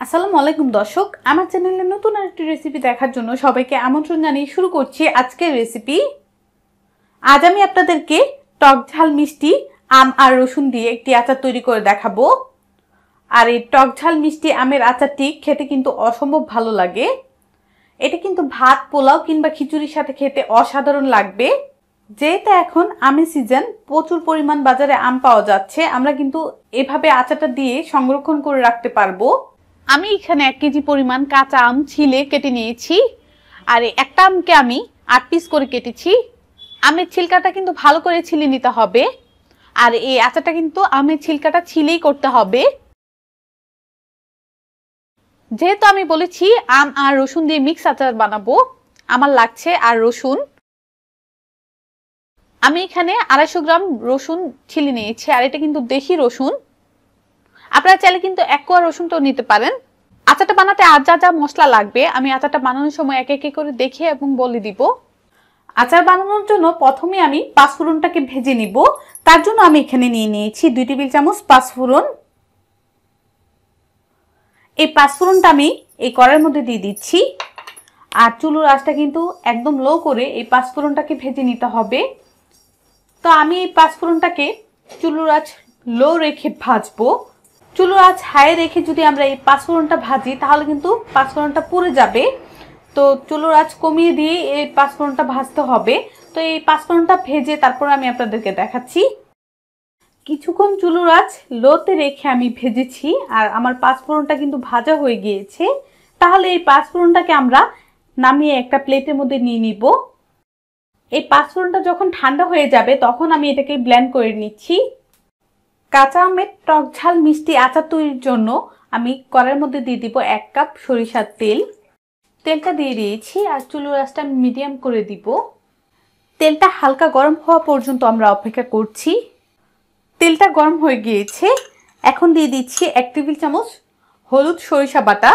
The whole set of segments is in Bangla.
আসসালামু আলাইকুম দর্শক, আমার চ্যানেলে নতুন আরেকটি রেসিপি দেখার জন্য সবাইকে আমন্ত্রণ জানিয়ে শুরু করছি আজকের রেসিপি আজ আমি আপনাদেরকে টক ঝাল মিষ্টি, আম আর রসুন দিয়ে একটি আচার তৈরি করে দেখাবো। আর এই টক ঝাল মিষ্টি আমের আচারটি খেতে কিন্তু অসম্ভব ভালো লাগে। এটা কিন্তু ভাত, পোলাও কিংবা খিচুড়ির সাথে খেতে অসাধারণ লাগবে। যেহেতু এখন আমের সিজন প্রচুর পরিমাণ বাজারে আম পাওয়া যাচ্ছে, আমরা কিন্তু এভাবে আচারটা দিয়ে সংরক্ষণ করে রাখতে পারব। আমি এখানে এক কেজি পরিমাণ কাঁচা আম ছিলে কেটে নিয়েছি। আর একটা আমকে আমি আট পিস করে কেটেছি। আমের ছিলকাটা কিন্তু ভালো করে ছিলে নিতে হবে। আর এই আচারটা কিন্তু আমের ছিলকাটা ছিলেই করতে হবে। যেহেতু আমি বলেছি আম আর রসুন দিয়ে মিক্স আচার বানাবো, আমার লাগছে আর রসুন। আমি এখানে আড়াইশো গ্রাম রসুন ছিলে নিয়েছি, আর এটা কিন্তু দেশি রসুন। আপনারা চাইলে কিন্তু এক রসুনটাও নিতে পারেন। আচারটা বানাতে আর যা যা মশলা লাগবে, আমি আচারটা বানানোর সময় এক একে করে দেখে এবং বলে দিব। আচার বানানোর জন্য প্রথমে আমি পাঁচফোড়নটাকে ভেজে নিব। তার জন্য আমি এখানে নিয়ে নিয়েছি দুই টেবিল চামচ পাঁচফোড়ন। এই পাঁচফোড়নটা আমি এই কড়াইয়ের মধ্যে দিয়ে দিচ্ছি। আর চুলোর আঁচটা কিন্তু একদম লো করে এই পাঁচফোড়নটাকে ভেজে নিতে হবে। তো আমি এই পাঁচফোড়নটাকে চুলোর আঁচ লো রেখে ভাজবো। চুলোর আঁচ হাই রেখে যদি আমরা এই পাঁচফোড়নটা ভাজি, তাহলে কিন্তু পাঁচফোড়নটা পুড়ে যাবে। তো চুলোর আঁচ কমিয়ে দিয়ে এই পাঁচফোড়নটা ভাজতে হবে। তো এই পাঁচফোড়নটা ভেজে তারপর আমি আপনাদেরকে দেখাচ্ছি। কিছুক্ষণ চুলোর আঁচ লোতে রেখে আমি ভেজেছি, আর আমার পাঁচফোড়নটা কিন্তু ভাজা হয়ে গিয়েছে। তাহলে এই পাঁচফোড়নটাকে আমরা নামিয়ে একটা প্লেটের মধ্যে নিয়ে নিব। এই পাঁচফোড়নটা যখন ঠান্ডা হয়ে যাবে, তখন আমি এটাকে ব্লেন্ড করে নিচ্ছি। কাঁচা আমের টক ঝাল মিষ্টি আচার তৈরির জন্য আমি কড়ার মধ্যে দিয়ে দিব এক কাপ সরিষার তেল। তেলটা দিয়ে দিয়েছি আর চুলোর আঁচটা মিডিয়াম করে দিব। তেলটা হালকা গরম হওয়া পর্যন্ত আমরা অপেক্ষা করছি। তেলটা গরম হয়ে গিয়েছে। এখন দিয়ে দিচ্ছি এক টেবিল চামচ হলুদ সরিষা বাটা।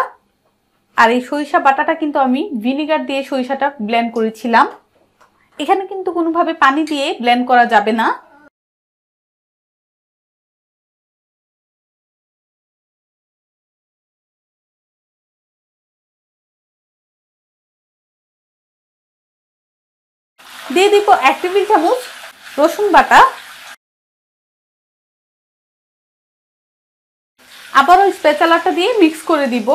আর এই সরিষা বাটাটা কিন্তু আমি ভিনিগার দিয়ে সরিষাটা ব্লেন্ড করেছিলাম। এখানে কিন্তু কোনোভাবে পানি দিয়ে ব্লেন্ড করা যাবে না। দিয়ে দিব এক টেবিল চামচ রসুন বাটা। আবারও স্পেচালাটা দিয়ে মিক্স করে দিব।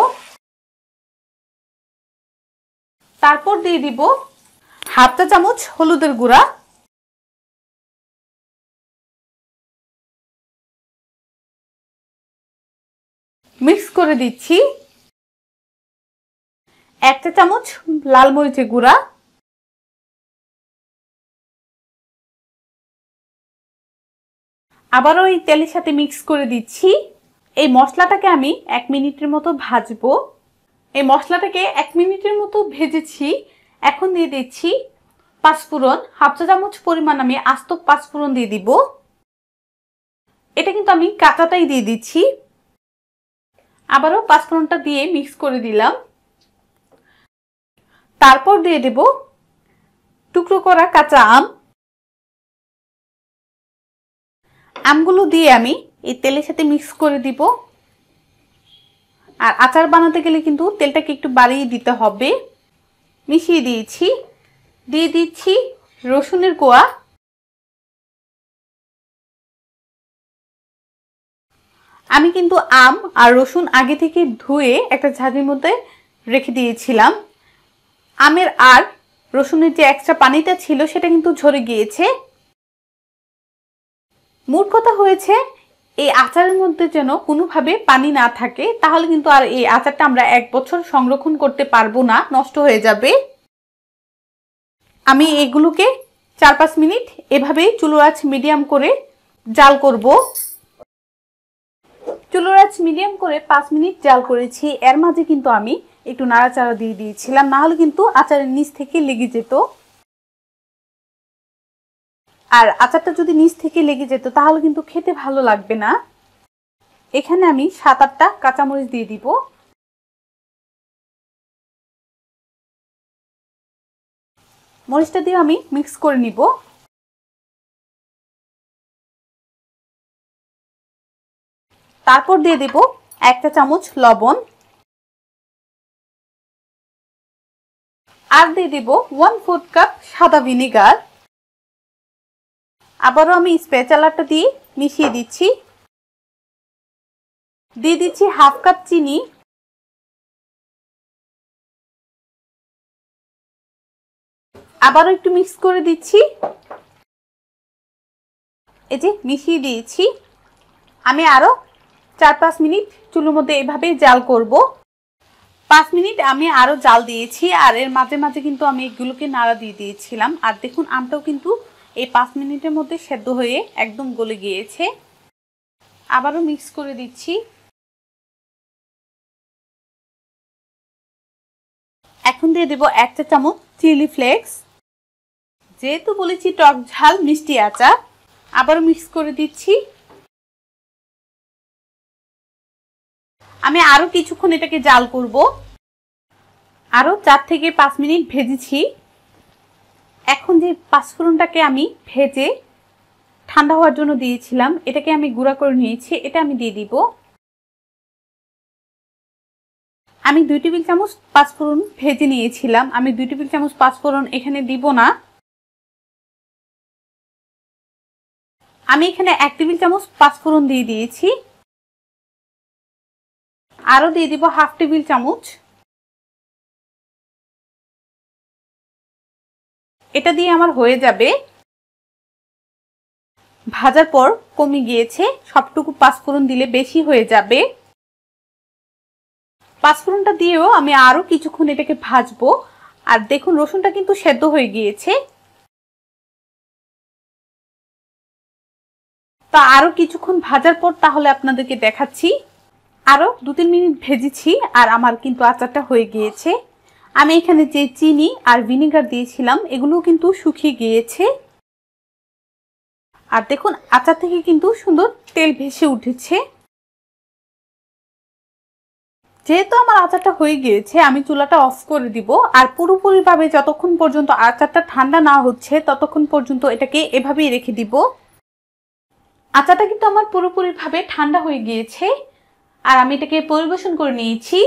তারপর দিয়ে দিব হাফ চা চামচ হলুদের গুঁড়া। মিক্স করে দিচ্ছি। এক চা চামচ লাল মরিচের গুঁড়া। আবারও এই তেলের সাথে মিক্স করে দিচ্ছি। এই মশলাটাকে আমি এক মিনিটের মতো ভাজবো। এই মশলাটাকে এক মিনিটের মতো ভেজেছি। এখন দিয়ে দিচ্ছি পাঁচফোড়ন। হাফ চা চামচ পরিমাণ আমি আস্ত পাঁচফোড়ন দিয়ে দিব। এটা কিন্তু আমি কাঁচাটাই দিয়ে দিচ্ছি। আবারও পাঁচফোড়নটা দিয়ে মিক্স করে দিলাম। তারপর দিয়ে দেব টুকরো করা কাঁচা আম। আমগুলো দিয়ে আমি এই তেলের সাথে মিক্স করে দিব। আর আচার বানাতে গেলে কিন্তু তেলটাকে একটু বাড়িয়ে দিতে হবে। মিশিয়ে দিয়েছি। দিয়ে দিচ্ছি রসুনের কোয়া। আমি কিন্তু আম আর রসুন আগে থেকে ধুয়ে একটা ঝাঁঝির মধ্যে রেখে দিয়েছিলাম। আমের আর রসুনের যে এক্সট্রা পানিটা ছিল সেটা কিন্তু ঝরে গিয়েছে। মোট কথা হয়েছে, এই আচারের মধ্যে যেন কোনোভাবে পানি না থাকে, তাহলে কিন্তু আর এই আচারটা আমরা এক বছর সংরক্ষণ করতে পারব না, নষ্ট হয়ে যাবে। আমি এগুলোকে চার পাঁচ মিনিট এভাবেই চুলোর আঁচ মিডিয়াম করে জাল করব। চুলোর আঁচ মিডিয়াম করে পাঁচ মিনিট জাল করেছি, এর মাঝে কিন্তু আমি একটু নাড়াচাড়া দিয়ে দিয়েছিলাম না হলে কিন্তু আচারের নিচ থেকে লেগে যেত। আর আচারটা যদি নিচ থেকে লেগে যেত, তাহলে কিন্তু খেতে ভালো লাগবে না। এখানে আমি সাত আটটা কাঁচামরিচ দিয়ে দিব। মরিচটা দিয়ে আমি মিক্স করে নিব। তারপর দিয়ে দেব একটা চামচ লবণ। আর দিয়ে দেব ওয়ান ফোর্থ কাপ সাদা ভিনিগার আবারও আমি স্পেচালারটা দিয়ে মিশিয়ে দিচ্ছি। দিয়ে দিচ্ছি হাফ কাপ চিনি। আবারও একটু মিক্স করে দিচ্ছি। এই যে মিশিয়ে দিয়েছি। আমি আরও চার পাঁচ মিনিট চুলোর মধ্যে এভাবেই জাল করব। পাঁচ মিনিট আমি আরও জাল দিয়েছি আর এর মাঝে মাঝে কিন্তু আমি এগুলোকে নাড়া দিয়ে দিয়েছিলাম। আর দেখুন আমটাও কিন্তু এই পাঁচ মিনিটের মধ্যে সেদ্ধ হয়ে একদম গলে গিয়েছে। আবারও মিক্স করে দিচ্ছি। এখন দিয়ে দেব এক চা চামচ চিলি ফ্লেক্স যেহেতু বলেছি টক ঝাল, মিষ্টি আচার, আবারও মিক্স করে দিচ্ছি। আমি আরও কিছুক্ষণ এটাকে জাল করব। আরও চার থেকে পাঁচ মিনিট ভেজেছি। এখন যে পাঁচফোড়নটাকে আমি ভেজে ঠান্ডা হওয়ার জন্য দিয়েছিলাম, এটাকে আমি গুঁড়া করে নিয়েছি, এটা আমি দিয়ে দিব। আমি দুই টেবিল চামচ পাঁচফোড়ন ভেজে নিয়েছিলাম। আমি দুই টেবিল চামচ পাঁচফোড়ন এখানে দিব না। আমি এখানে এক টেবিল চামচ পাঁচফোড়ন দিয়ে দিয়েছি। আরও দিয়ে দিব হাফ টেবিল চামচ এটা দিয়ে আমার হয়ে যাবে। ভাজার পর কমে গিয়েছে, সবটুকু পাঁচফোড়ন দিলে বেশি হয়ে যাবে। পাঁচফোড়নটা দিয়েও আমি আরও কিছুক্ষণ এটাকে ভাজবো। আর দেখুন, রসুনটা কিন্তু সেদ্ধ হয়ে গিয়েছে। তা আরও কিছুক্ষণ ভাজার পর তাহলে আপনাদেরকে দেখাচ্ছি। আরও দু তিন মিনিট ভেজেছি আর আমার কিন্তু আচারটা হয়ে গিয়েছে। আমি এখানে যে চিনি আর ভিনেগার দিয়েছিলাম এগুলো কিন্তু শুকিয়ে গিয়েছে। আর দেখুন, আচার থেকে কিন্তু সুন্দর তেল ভেসে উঠেছে। যেহেতু আমার আচারটা হয়ে গিয়েছে, আমি চুলাটা অফ করে দিব। আর পুরোপুরিভাবে যতক্ষণ পর্যন্ত আচারটা ঠান্ডা না হচ্ছে, ততক্ষণ পর্যন্ত এটাকে এভাবেই রেখে দিব। আচারটা কিন্তু আমার পুরোপুরিভাবে ঠান্ডা হয়ে গিয়েছে। আর আমি এটাকে পরিবেশন করে নিয়েছি।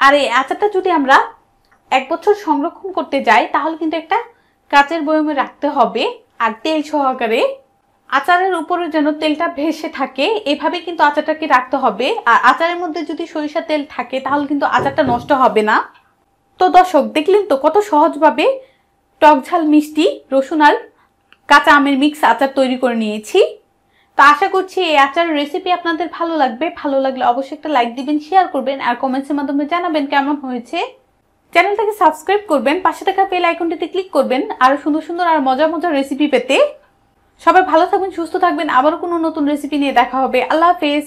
আর এই আচারটা যদি আমরা এক বছর সংরক্ষণ করতে যাই তাহলে কিন্তু একটা কাচের বয়মে রাখতে হবে আর তেল সহকারে। আচারের উপরে যেন তেলটা ভেসে থাকে, এভাবে কিন্তু আচারটাকে রাখতে হবে। আর আচারের মধ্যে যদি সরিষা তেল থাকে, তাহলে কিন্তু আচারটা নষ্ট হবে না। তো দর্শক, দেখলেন তো কত সহজভাবে টক ঝাল, মিষ্টি, রসুন আর কাঁচা আমের মিক্স আচার তৈরি করে নিয়েছি। তো আশা করছি এই আচারের রেসিপি আপনাদের ভালো লাগবে। ভালো লাগলে অবশ্যই একটা লাইক দিবেন শেয়ার করবেন, আর কমেন্টসের মাধ্যমে জানাবেন কেমন হয়েছে। চ্যানেলটাকে সাবস্ক্রাইব করবেন, পাশে থাকা বেল আইকনটিতে ক্লিক করবেন আরও সুন্দর সুন্দর আর মজার মজার রেসিপি পেতে। সবাই ভালো থাকবেন, সুস্থ থাকবেন, আবারও কোনো নতুন রেসিপি নিয়ে দেখা হবে। আল্লাহ হাফেজ।